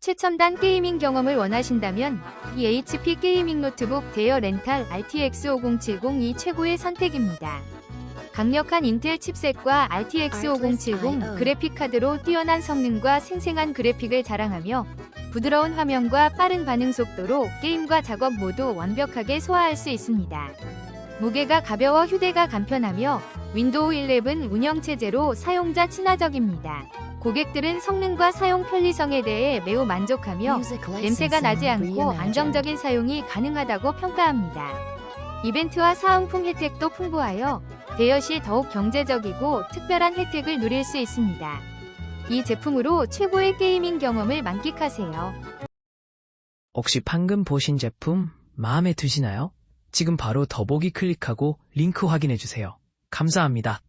최첨단 게이밍 경험을 원하신다면 이 HP 게이밍 노트북 대여 렌탈 RTX 5070이 최고의 선택입니다. 강력한 인텔 칩셋과 RTX 5070 그래픽카드로 뛰어난 성능과 생생한 그래픽을 자랑하며 부드러운 화면과 빠른 반응 속도로 게임과 작업 모두 완벽하게 소화할 수 있습니다. 무게가 가벼워 휴대가 간편하며 윈도우 11 운영체제로 사용자 친화적입니다. 고객들은 성능과 사용 편리성에 대해 매우 만족하며 냄새가 나지 않고 안정적인 사용이 가능하다고 평가합니다. 이벤트와 사은품 혜택도 풍부하여 대여 시 더욱 경제적이고 특별한 혜택을 누릴 수 있습니다. 이 제품으로 최고의 게이밍 경험을 만끽하세요. 혹시 방금 보신 제품 마음에 드시나요? 지금 바로 더보기 클릭하고 링크 확인해 주세요. 감사합니다.